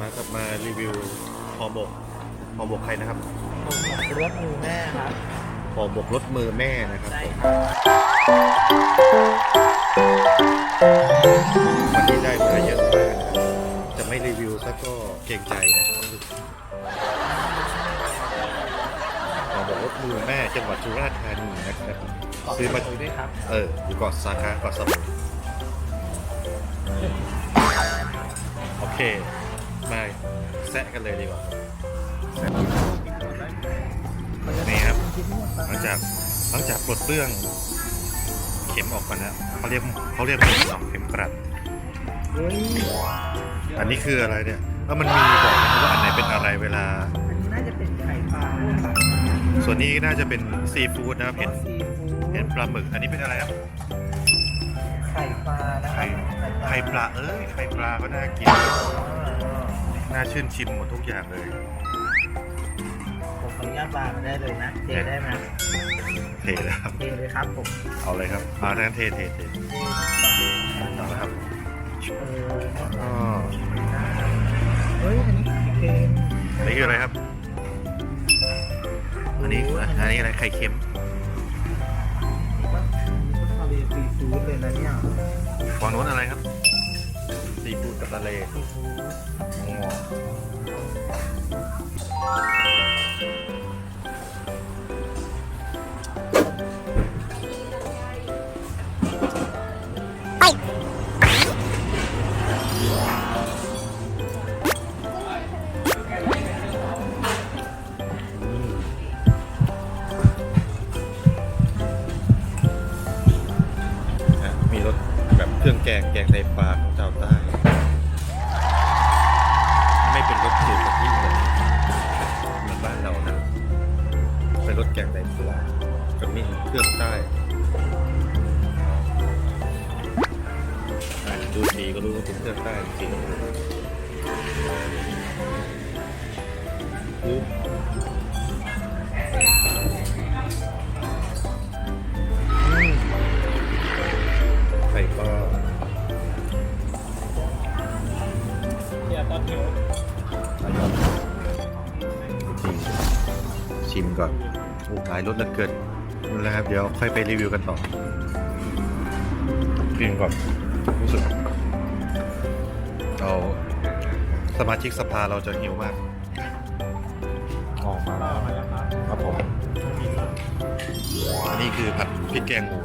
มาครับมารีวิวห่อหมกห่อหมกใครนะครับผมรถมือแม่ครับห่อหมกรถมือแม่นะครับได้ผมครับวันนี้ได้มาเยอะมากนะครับจะไม่รีวิวซะก็เกรงใจนะครับห่อหมกรถมือแม่จังหวัดสุราษฎร์ธานีนะครับซื้อมาคุยด้วยครับเอออยู่เกาะสาขาเกาะสมุยโอเคมา แซะกันเลยดีกว่าแซะนี่ครับหลังจากหลังจากปลดเปลื้องเข็มออกมาแล้วเขาเรียกเขาเรียกว่าสองเข็มกลัดเฮ้ยอันนี้คืออะไรเนี่ยแล้วมันมีบอกไหมว่าอันไหนเป็นอะไรเวลาอันนี้น่าจะเป็นไข่ปลาส่วนนี้น่าจะเป็นซีฟู้ดนะครับเห็นซีฟู้ดเห็นปลาหมึก อันนี้เป็นอะไรครับไข่ปลานะคไข่รับไข่ปลาเอ้ยไข่ปลาก็น่ากิน น่าชื่นชิมหมดทุกอย่างเลย ผมขออนุญาตวางได้เลยนะเทได้ไหมเทแล้วครับ เทเลยครับผมเอาเลยครับมาทั้งนเทเทเทเทปลาเอาละครับเอออ๋อเฮ้ยอันนี้เค็มอันนี้คืออะไรครับ อันนี้อันนี้อะไรไข่เค็มทะเลซีฟู้ดเลยนะเนี่ยฝั่งโน้นอะไรครับซีฟู้ดกับทะเลซีฟู้ดอ๋อ นะมีรสแบบเครื่องแกงแกงไตปลาของชาวใต้ ไม่เป็นรสจืดกะทิเหมือนเหมือนบ้านเรานะ เป็นรสแกงไตปลากับนี่เครื่องใต้ ดูสีก็รู้ว่าเป็นเครื่องใต้จริงๆปึ๊บอืมไข่ปลาอย่าตอนหิวชิมก่อนโอ้หลายรสเหลือเกินนั่นแหละครับ เดี๋ยวค่อยไปรีวิวกันต่อ กินก่อน รู้สึกเราสมาชิกสภาเราจะหิวมาก ออกมาแล้วครับผม อันนี้คือผัดพริกแกงหมู